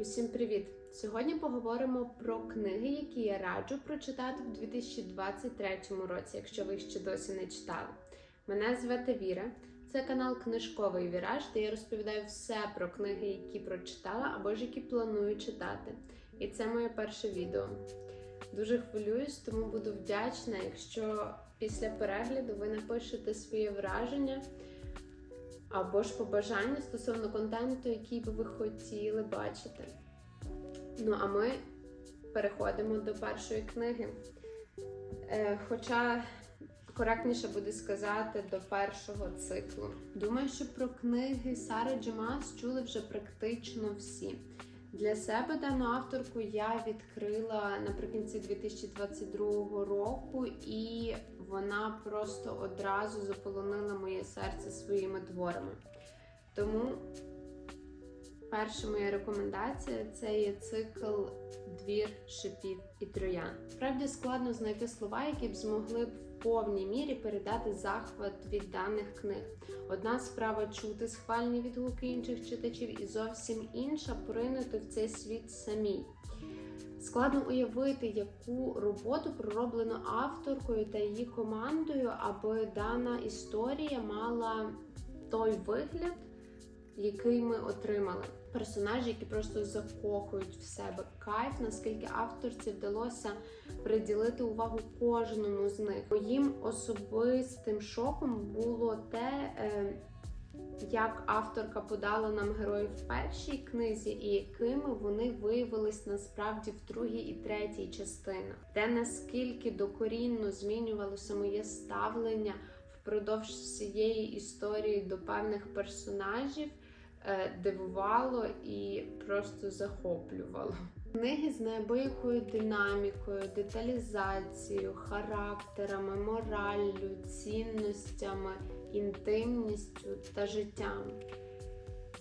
Усім привіт! Сьогодні поговоримо про книги, які я раджу прочитати в 2023 році, якщо ви ще досі не читали. Мене звати Віра. Це канал Книжковий Віраж, де я розповідаю все про книги, які прочитала або ж які планую читати. І це моє перше відео. Дуже хвилююсь, тому буду вдячна, якщо після перегляду ви напишете своє враження або ж побажання стосовно контенту, який би ви хотіли бачити. Ну, а ми переходимо до першої книги. Е, хоча коректніше буде сказати до першого циклу. Думаю, що про книги Сари Джемас чули вже практично всі. Для себе дану авторку я відкрила наприкінці 2022 року, і вона просто одразу заполонила моє серце своїми творами. Тому перша моя рекомендація це є цикл Двір шипів і троян. Справді складно знайти слова, які б змогли б повній мірі передати захват від даних книг. Одна справа чути схвальні відгуки інших читачів, і зовсім інша поринути в цей світ самій. Складно уявити, яку роботу пророблено авторкою та її командою, аби дана історія мала той вигляд, який ми отримали. Персонажі, які просто закохують в себе кайф, наскільки авторці вдалося приділити увагу кожному з них. Моїм особистим шоком було те, е, як авторка подала нам героїв в першій книзі, і якими вони виявились насправді в другій і третій частинах, де наскільки докорінно змінювалося моє ставлення впродовж всієї історії до певних персонажів. Е, дивувало і просто захоплювало. Книги з неабиякою динамікою, деталізацією, характерами, мораллю, цінностями, інтимністю та життям.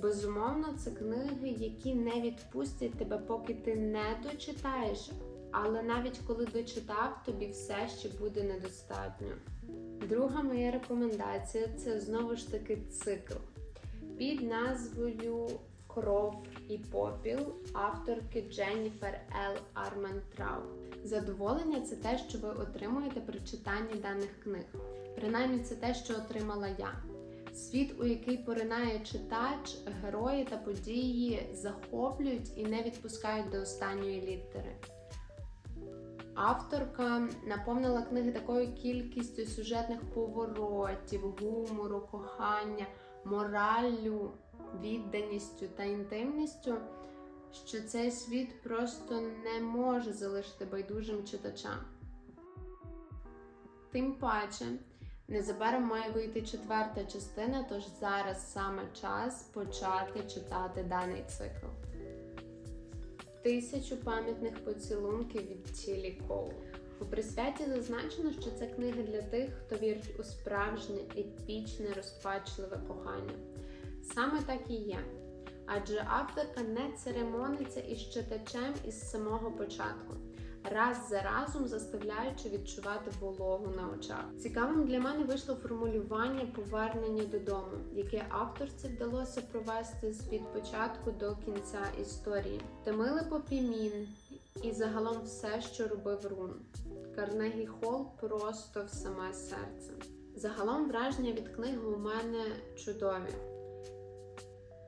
Безумовно, це книги, які не відпустять тебе, поки ти не дочитаєш, але навіть коли дочитав, тобі все ще буде недостатньо. Друга моя рекомендація це знову ж таки цикл під назвою Кров і попіл авторки Дженніфер Л. Арментрау. Задоволення це те, що ви отримуєте при читанні даних книг. Принаймні, це те, що отримала я. Світ, у який поринає читач, герої та події захоплюють і не відпускають до останньої літери. Авторка наповнила книги такою кількістю сюжетних поворотів, гумору, кохання мораллю, відданістю та інтимністю, що цей світ просто не може залишити байдужим читачам. Тим паче, незабаром має вийти четверта частина, тож зараз саме час почати читати даний цикл. Тисячу пам'ятних поцілунків від Тілі Коу. У присвяті зазначено, що це книга для тих, хто вірить у справжнє епічне, розпачливе кохання. Саме так і є. Адже авторка не церемониться із читачем із самого початку, раз за разом заставляючи відчувати вологу на очах. Цікавим для мене вийшло формулювання повернення додому, яке авторці вдалося провести від початку до кінця історії. Тамили Попімін і загалом все, що робив Рун. Карнегі Холл просто в саме серце. Загалом враження від книги у мене чудові.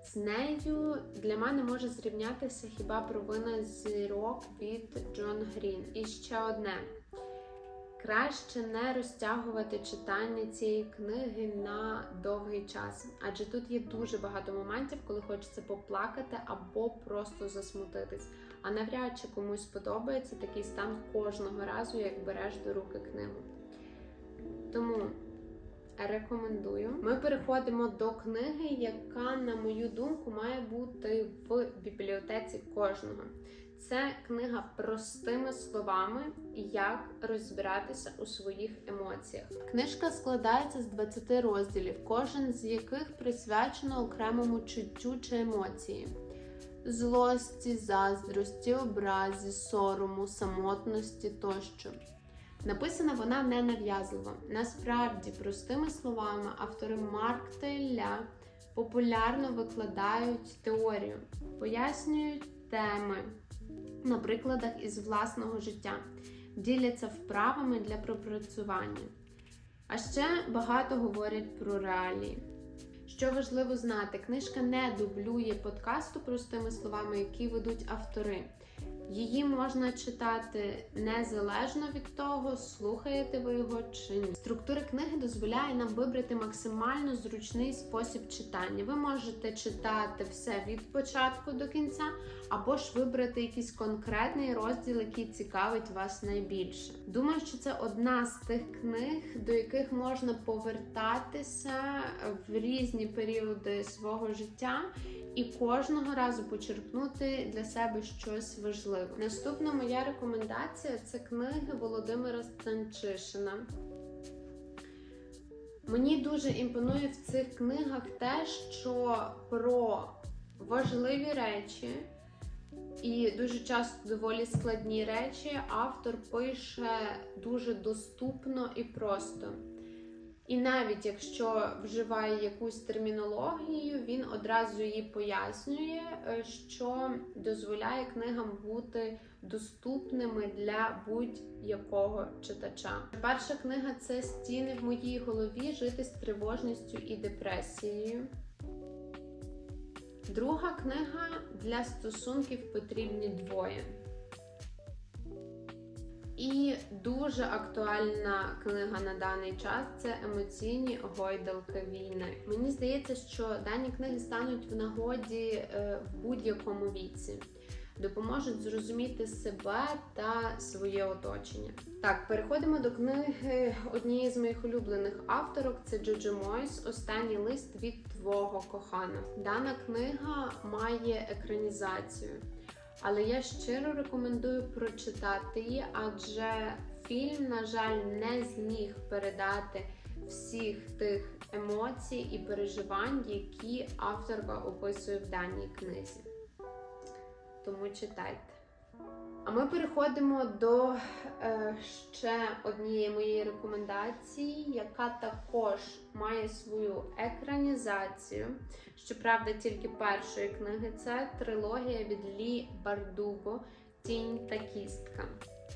З нею для мене може зрівнятися хіба провина зірок від Джон Грін. І ще одне. Краще не розтягувати читання цієї книги на довгий час, адже тут є дуже багато моментів, коли хочеться поплакати або просто засмутитись. А навряд чи комусь подобається такий стан кожного разу, як береш до руки книгу. Тому рекомендую. Ми переходимо до книги, яка, на мою думку, має бути в бібліотеці кожного. Це книга простими словами, як розбиратися у своїх емоціях. Книжка складається з 20 розділів, кожен з яких присвячено окремому чуттю чи емоції. Злості, заздрості, образі, сорому, самотності тощо. Написана вона ненав'язливо. Насправді, простими словами, автори Марк та Ілля популярно викладають теорію, пояснюють теми на прикладах із власного життя, діляться вправами для пропрацювання. А ще багато говорять про реалії. Що важливо знати, книжка не дублює подкасту простими словами, які ведуть автори. Її можна читати незалежно від того, слухаєте ви його чи ні. Структура книги дозволяє нам вибрати максимально зручний спосіб читання. Ви можете читати все від початку до кінця, або ж вибрати якийсь конкретний розділ, який цікавить вас найбільше. Думаю, що це одна з тих книг, до яких можна повертатися в різні періоди свого життя і кожного разу почерпнути для себе щось важливе. Наступна моя рекомендація це книги Володимира Станчишина. Мені дуже імпонує в цих книгах те, що про важливі речі і дуже часто доволі складні речі автор пише дуже доступно і просто. І навіть якщо вживає якусь термінологію, він одразу її пояснює, е, що дозволяє книгам бути доступними для будь-якого читача. Перша книга це Стіни в моїй голові жити з тривожністю і депресією. Друга книга для стосунків потрібні двоє. І дуже актуальна книга на даний час це емоційні гойдалки війни. Мені здається, що дані книги стануть в нагоді е, в будь-якому віці. Допоможуть зрозуміти себе та своє оточення. Так, переходимо до книги однієї з моїх улюблених авторок. Це Джоджо Мойс Останній лист від твого кохана. Дана книга має екранізацію. Але я щиро рекомендую прочитати її, адже фільм, на жаль, не зміг передати всіх тих емоцій і переживань, які авторка описує в даній книзі. Тому читайте. А ми переходимо до е, ще однієї моєї рекомендації, яка також має свою екранізацію. Щоправда, тільки першої книги це трилогія від Лі Бардуго Тінь та кістка.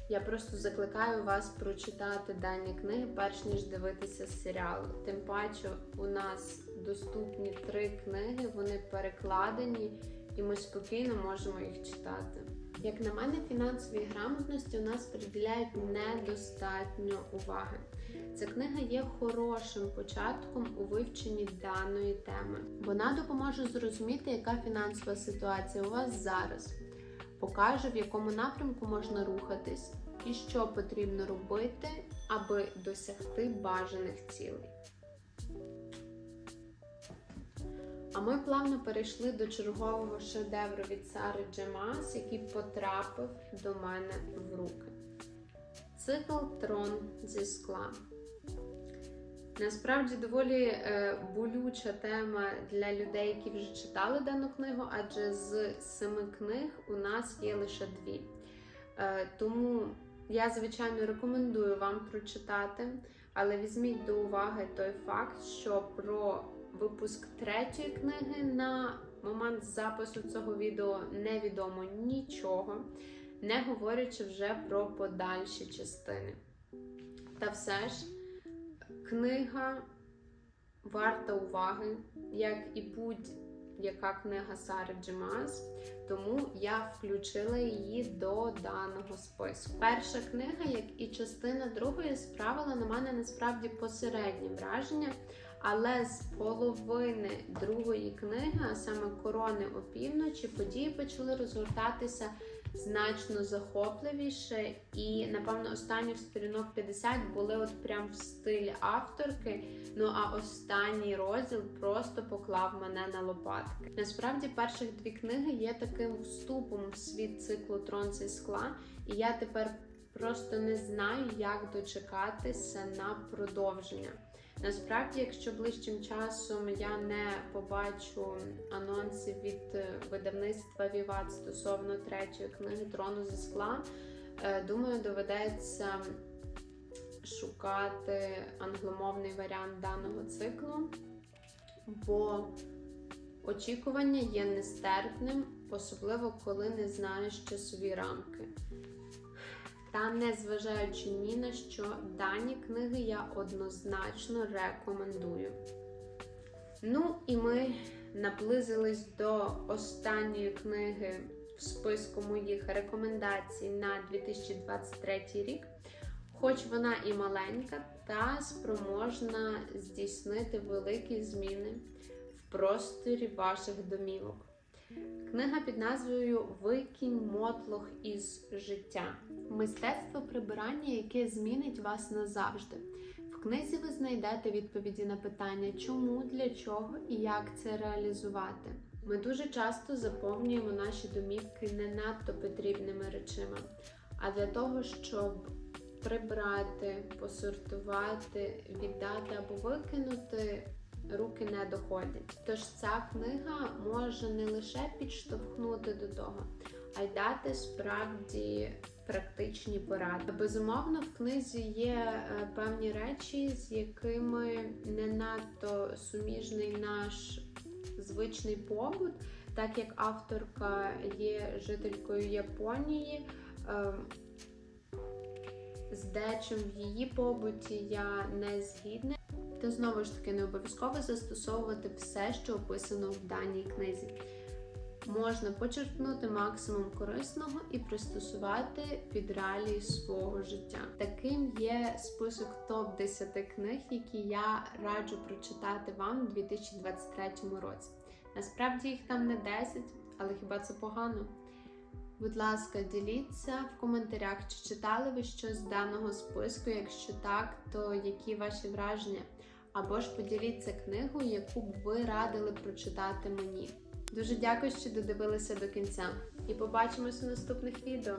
Я просто закликаю вас прочитати дані книги, перш ніж дивитися серіал. Тим паче, у нас доступні три книги, вони перекладені, і ми спокійно можемо їх читати. Як на мене, фінансовій грамотності у нас приділяють недостатньо уваги. Ця книга є хорошим початком у вивченні даної теми. Вона допоможе зрозуміти, яка фінансова ситуація у вас зараз, покаже, в якому напрямку можна рухатись і що потрібно робити, аби досягти бажаних цілей. А ми плавно перейшли до чергового шедевру від Сари Джемас, який потрапив до мене в руки. Цикл Трон зі скла. Насправді доволі е, болюча тема для людей, які вже читали дану книгу, адже з семи книг у нас є лише дві. Е, тому я, звичайно, рекомендую вам прочитати, але візьміть до уваги той факт, що про випуск третьої книги на момент запису цього відео невідомо нічого, не говорячи вже про подальші частини. Та все ж, книга варта уваги, як і будь-яка книга Сари Джемас, тому я включила її до даного списку. Перша книга, як і частина другої, справила на мене насправді посереднє враження. Але з половини другої книги, а саме корони опівночі, події почали розгортатися значно захопливіше, і, напевно, останніх сторінок 50 були от прям в стилі авторки. Ну а останній розділ просто поклав мене на лопатки. Насправді, перших дві книги є таким вступом в світ циклу Трон зі скла, і я тепер просто не знаю, як дочекатися на продовження. Насправді, якщо ближчим часом я не побачу анонсів від видавництва Віват стосовно третьої книги Трону зі скла, е, думаю, доведеться шукати англомовний варіант даного циклу, бо очікування є нестерпним. особливо коли не знаєш часові рамки. Та незважаючи ні на що, дані книги я однозначно рекомендую. Ну і ми наблизились до останньої книги в списку моїх рекомендацій на 2023 рік. Хоч вона і маленька, та спроможна здійснити великі зміни в просторі ваших домівок. Книга під назвою Викінь мотлох із життя. Мистецтво прибирання, яке змінить вас назавжди. В книзі ви знайдете відповіді на питання, чому, для чого і як це реалізувати. Ми дуже часто заповнюємо наші домівки не надто потрібними речима, а для того, щоб прибрати, посортувати, віддати або викинути, руки не доходять. Тож ця книга може не лише підштовхнути до того, а й дати справді практичні поради. Безумовно, в книзі є е, певні речі, з якими не надто суміжний наш звичний побут, так як авторка є жителькою Японії. З дечим в її побуті я не згідна. Та знову ж таки не обов'язково застосовувати все, що описано в даній книзі. Можна почерпнути максимум корисного і пристосувати під реалії свого життя. Таким є список топ 10 книг, які я раджу прочитати вам у 2023 році. Насправді їх там не 10, але хіба це погано? Будь ласка, діліться в коментарях, чи читали ви щось з даного списку. Якщо так, то які ваші враження? Або ж поділіться книгу, яку б ви радили прочитати мені. Дуже дякую, що додивилися до кінця, і побачимось у наступних відео.